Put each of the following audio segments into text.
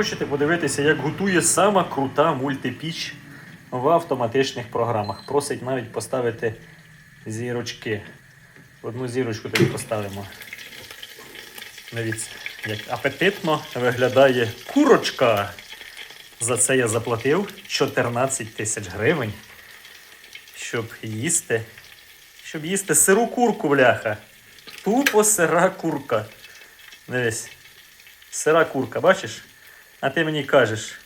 хочете подивитися, як готує сама крута мультипіч в автоматичних програмах. Просить навіть поставити зірочки. Одну зірочку тобі поставимо. Дивіться, як апетитно виглядає курочка. За це я заплатив 14 тисяч гривень, щоб їсти. Щоб їсти сиру курку, бляха. Тупо сира курка. Дивись. Сира курка, бачиш? А ти мені кажеш.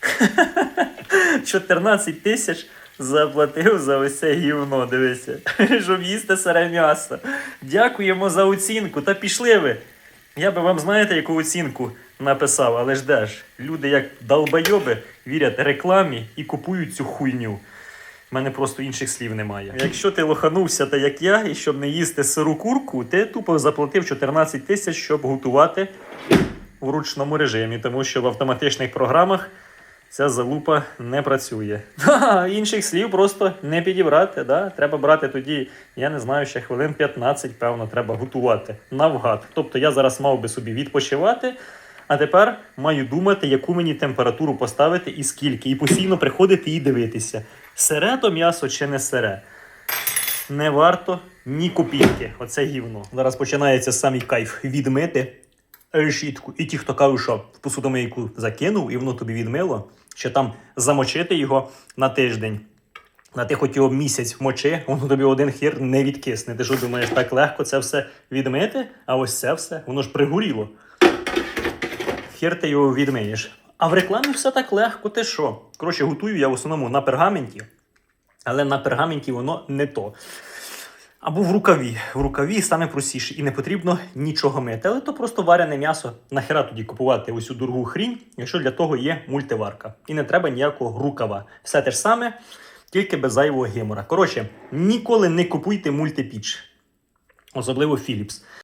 14 тисяч заплатив за це гівно, дивися. Щоб їсти сире м'ясо. Дякуємо за оцінку. Та пішли ви. Я би вам знаєте, яку оцінку написав, але ж де ж, люди як долбойоби вірять рекламі і купують цю хуйню. У мене просто інших слів немає. Якщо ти лоханувся, та як я, і щоб не їсти сиру курку, ти тупо заплатив 14 тисяч, щоб готувати в ручному режимі, тому що в автоматичних програмах ця залупа не працює. Інших слів просто не підібрати. Да? Треба брати тоді, я не знаю, ще хвилин 15, певно, треба готувати навгад. Тобто я зараз мав би собі відпочивати. А тепер маю думати, яку мені температуру поставити і скільки, і постійно приходити і дивитися, сире то м'ясо чи не сире. Не варто ні копійки. Оце гівно. Зараз починається самий кайф відмити решітку. І ті, хто кажуть, що в посудомийку закинув, і воно тобі відмило, що там замочити його на тиждень. На ти хоч його місяць мочи, воно тобі один хір не відкисне. Ти що думаєш, так легко це все відмити? А ось це все, воно ж пригоріло. Хір ти його відмиєш. А в рекламі все так легко, ти що? Коротше, готую я в основному на пергаменті, але на пергаменті воно не то. Або в рукаві. В рукаві саме простіше. І не потрібно нічого мити. Але то просто варене м'ясо. Нахера тоді купувати ось цю дорогу хрінь, якщо для того є мультиварка. І не треба ніякого рукава. Все те ж саме, тільки без зайвого гемора. Коротше, ніколи не купуйте мультипіч. Особливо Philips.